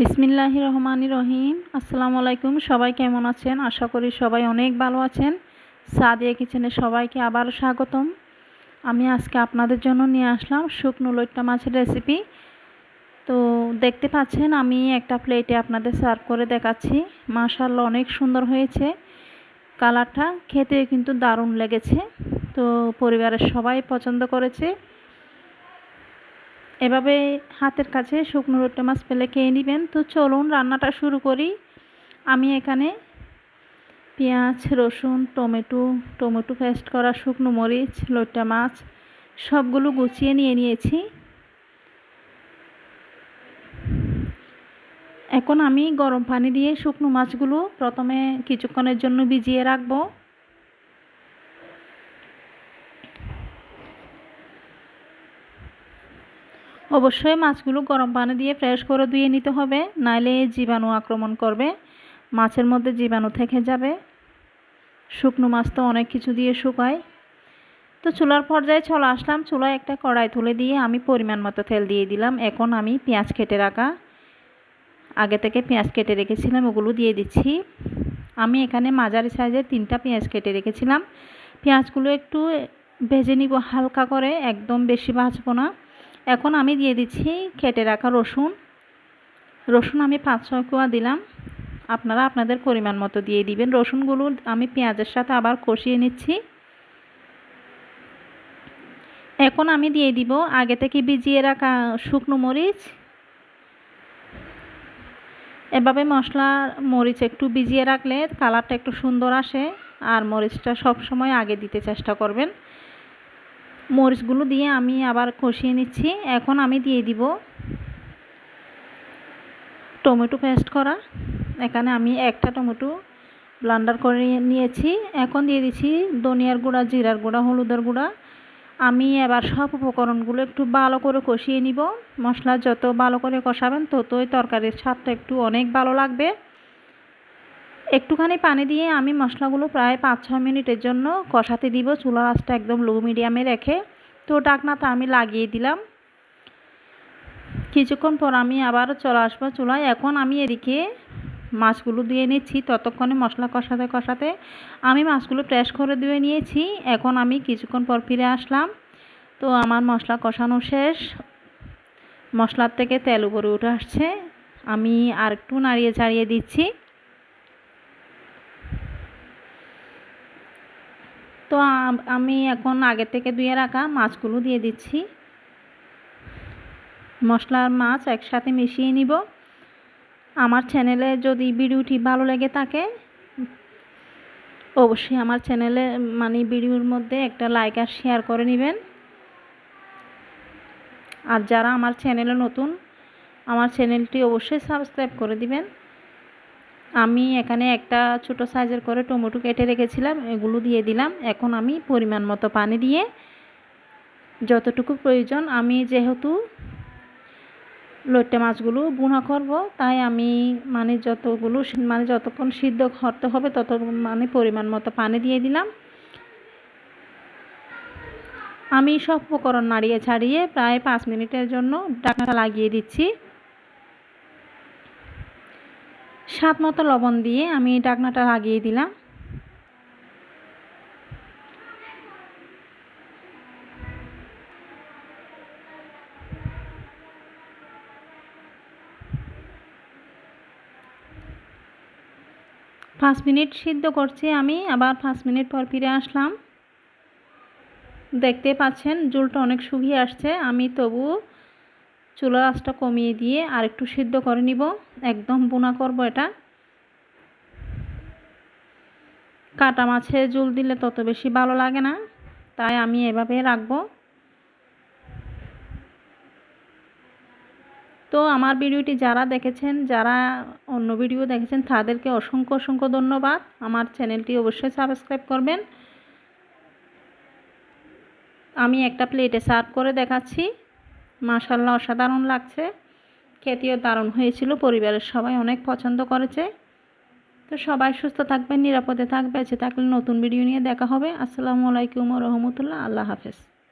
বিসমিল্লাহ রহমান রহিম। আসসালামু আলাইকুম। সবাই কেমন আছেন? আশা করি সবাই অনেক ভালো আছেন। সাদিয়া কিচেনে সবাইকে আবারও স্বাগতম। আমি আজকে আপনাদের জন্য নিয়ে আসলাম শুকনো লইট্টা মাছের রেসিপি তো দেখতে পাচ্ছেন, আমি একটা প্লেটে আপনাদের সার্ভ করে দেখাচ্ছি। মাশাল্লাহ অনেক সুন্দর হয়েছে। কালারটা খেতে কিন্তু দারুণ লেগেছে। তো পরিবারের সবাই পছন্দ করেছে। এভাবে হাতের কাছে শুকনো রোটে মাছ পেলে খেয়ে নেবেন। তো চলুন রান্নাটা শুরু করি। আমি এখানে পেঁয়াজ, রসুন, টমেটো টমেটো পেস্ট করা শুকনো মরিচ লোট্টা মাছ সবগুলো গুছিয়ে নিয়ে নিয়েছি। এখন আমি গরম পানি দিয়ে শুকনো মাছগুলো প্রথমে কিছুক্ষণের জন্য ভিজিয়ে রাখব। অবশ্যই মাছগুলো গরম পানি দিয়ে ফ্রেশ করে ধুয়ে নিতে হবে, নাইলে জীবাণু আক্রমণ করবে, মাছের মধ্যে জীবাণু থেকে যাবে। শুকনো মাছ তো অনেক কিছু দিয়ে শুকায়। তো চুলার পর্যায়ে চলে আসলাম, চুলায় একটা কড়াই তুলে দিয়ে আমি পরিমাণ মতো তেল দিয়ে দিলাম। এখন আমি পেঁয়াজ কেটে রাখা, আগে থেকে পেঁয়াজ কেটে রেখেছিলাম, ওগুলো দিয়ে দিচ্ছি। আমি এখানে মাঝারি সাইজের তিনটা পেঁয়াজ কেটে রেখেছিলাম। পেঁয়াজগুলো একটু ভেজে নিব হালকা করে, একদম বেশি ভাজবো না। এখন আমি দিয়ে দিচ্ছি কেটে রাখা রসুন। রসুন আমি পাঁচ ছয় কোয়া দিলাম। আপনারা আপনাদের পরিমাণ মতো দিয়ে দিবেন। রসুনগুলো আমি পেঁয়াজের সাথে আবার কষিয়ে নিচ্ছি। এখন আমি দিয়ে দিব আগে থেকে ভিজিয়ে রাখা শুকনো মরিচ। এভাবে মশলা, মরিচ একটু ভিজিয়ে রাখলে কালারটা একটু সুন্দর আসে। আর মরিচটা সব সময় আগে দিতে চেষ্টা করবেন। মরিচগুলো দিয়ে আমি আবার কষিয়ে নিচ্ছি। এখন আমি দিয়ে দিব টমেটো পেস্ট করা। এখানে আমি একটা টমেটো ব্লান্ডার করে নিয়েছি। এখন দিয়ে দিচ্ছি ধনিয়ার গুঁড়া, জিরার গুঁড়া, হলুদের গুঁড়া। আমি এবার সব উপকরণগুলো একটু ভালো করে কষিয়ে নিব। মশলা যত ভালো করে কষাবেন, ততই তরকারির স্বাদটা একটু অনেক ভালো লাগবে। একটুখানি পানি দিয়ে আমি মশলাগুলো প্রায় পাঁচ ছ মিনিটের জন্য কষাতে দিব। চুলা আঁচটা একদম লো মিডিয়ামে রেখে। তো ডাকনাটা আমি লাগিয়ে দিলাম। কিছুক্ষণ পর আমি আবার চলে আসব চুলায়। এখন আমি এদিকে মাছগুলো দিয়ে নিচ্ছি। ততক্ষণে মশলা কষাতে কষাতে আমি মাছগুলো প্রেস করে দিয়ে নিয়েছি। এখন আমি কিছুক্ষণ পর ফিরে আসলাম। তো আমার মশলা কষানো শেষ। মশলার থেকে তেল উপরে উঠে আসছে। আমি আর একটু নাড়িয়ে ছাড়িয়ে দিচ্ছি। তো আমি এখন আগে থেকে ধুয়ে রাখা মাছগুলো দিয়ে দিচ্ছি। মশলার মাছ একসাথে মিশিয়ে নিব। আমার চ্যানেলে যদি ভিডিওটি ভালো লেগে থাকে, অবশ্যই আমার চ্যানেলে মানে ভিডিওর মধ্যে একটা লাইক আর শেয়ার করে নেবেন। আর যারা আমার চ্যানেলে নতুন, আমার চ্যানেলটি অবশ্যই সাবস্ক্রাইব করে দিবেন। আমি এখানে একটা ছোট সাইজের করে টমেটো কেটে রেখেছিলাম, এগুলো দিয়ে দিলাম। এখন আমি পরিমাণ মতো পানি দিয়ে যতটুকু প্রয়োজন, আমি যেহেতু লইট্টা মাছগুলো বুনা করব, তাই আমি মানে যতগুলো মানে যতক্ষণ সিদ্ধ করতে হবে তত মানে পরিমাণ মতো পানি দিয়ে দিলাম। আমি সব উপকরণ নাড়িয়ে ছাড়িয়ে প্রায় পাঁচ মিনিটের জন্য ডাকনাটা লাগিয়ে দিচ্ছি। স্বাদ মতো লবণ দিয়ে আমি ডাকনাটা লাগিয়ে দিলাম। পাঁচ মিনিট সিদ্ধ করছি আমি, আবার পাঁচ মিনিট পর ফিরে আসলাম। দেখতে পাচ্ছেন, জুলটা অনেক শুকিয়ে আসছে। আমি তবু চুলার আঁচটা কমিয়ে দিয়ে আর একটু সিদ্ধ করে নিব। একদম বোনা করব এটা। কাটা মাছে জুল দিলে তত বেশি ভালো লাগে না, তাই আমি এভাবে রাখব। তো আমার ভিডিওটি যারা দেখেছেন, যারা অন্য ভিডিও দেখেছেন, তাদেরকে অসংখ্য অসংখ্য ধন্যবাদ। আমার চ্যানেলটি অবশ্যই সাবস্ক্রাইব করবেন। আমি একটা প্লেটে সার্ভ করে দেখাচ্ছি। মাশাল্লাহ অসাধারণ লাগছে। খেতেও দারুণ হয়েছিল, পরিবারের সবাই অনেক পছন্দ করেছে। তো সবাই সুস্থ থাকবেন, নিরাপদে থাকবে বেঁচে থাকলে নতুন ভিডিও নিয়ে দেখা হবে। আসসালামু আলাইকুম রহমতুল্লাহ, আল্লাহ হাফেজ।